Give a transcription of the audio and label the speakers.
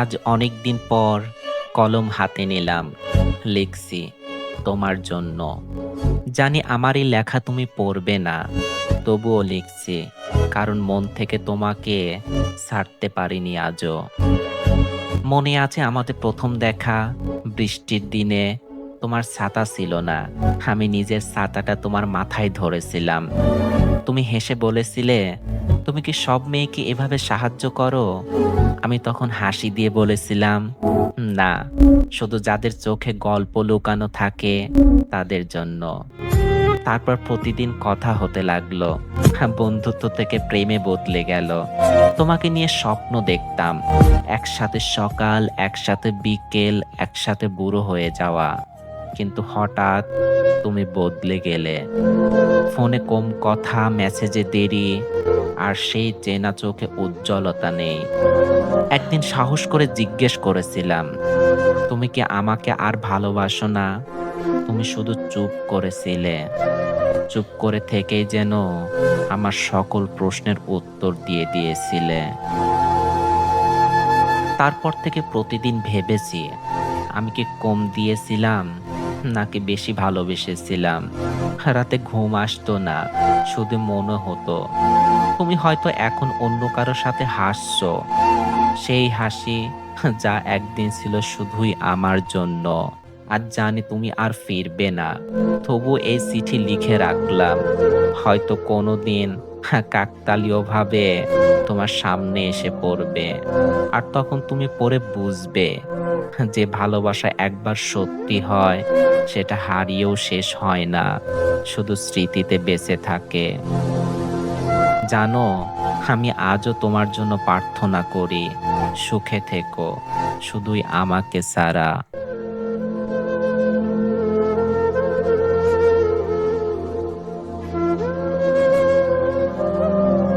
Speaker 1: আজ অনেক দিন পর কলম হাতে নিলাম, লিখছি তোমার জন্য। জানি আমার এই লেখা তুমি পড়বে না, তবুও লিখছি, কারণ মন থেকে তোমাকে ছাড়তে পারিনি আজও। মনে আছে আমাদের প্রথম দেখা, বৃষ্টির দিনে তোমার ছাতা ছিল না, আমি নিজের ছাতাটা তোমার মাথায় ধরেছিলাম। তুমি হেসে বলেছিলে তুমি কি সব মেয়েকে এভাবে সাহায্য করো? আমি তখন হাসি দিয়ে বলেছিলাম, না, শুধু যাদের চোখে গল্প লুকানো থাকে তাদের জন্য। তারপর প্রতিদিন কথা হতে লাগল, বন্ধুত্ব থেকে প্রেমে বদলে গেল। তোমাকে নিয়ে স্বপ্ন দেখতাম, একসাথে সকাল, একসাথে বিকেল, একসাথে বুড়ো হয়ে যাওয়া। কিন্তু হঠাৎ তুমি বদলে গেলে। ফোনে কম কথা, মেসেজে দেরি আর সেই চেনা চোখে উজ্জ্বলতা নেই। একদিন সাহস করে জিজ্ঞেস করেছিলাম, তুমি কি আমাকে আর ভালোবাসো না? তুমি শুধু চুপ করেছিলে। চুপ করে থেকেই যেন আমার সকল প্রশ্নের উত্তর দিয়ে দিয়েছিলে। তারপর থেকে প্রতিদিন ভেবেছি, আমি কি কম দিয়েছিলাম নাকি বেশি ভালোবেসেছিলাম? রাতে ঘুম আসতো না, শুধু মনে হতো। তুমি হয়তো এখন অন্য কারোর সাথে হাসছো। সেই হাসি যা একদিন ছিল শুধুই আমার জন্য। আজ জানি তুমি আর ফিরবে না। তবু এই চিঠি লিখে রাখলাম। হয়তো কোনো দিন কাকতালীয়ভাবে তোমার সামনে এসে পড়বে। আর তখন তুমি পড়ে বুঝবে যে ভালোবাসা একবার সত্যি হয়, সেটা হারিয়েও শেষ হয় না। শুধু স্মৃতিতে বেঁচে থাকে। জানো আমি আজও তোমার জন্য প্রার্থনা করি। সুখে থেকো শুধুই আমাকে ছাড়া।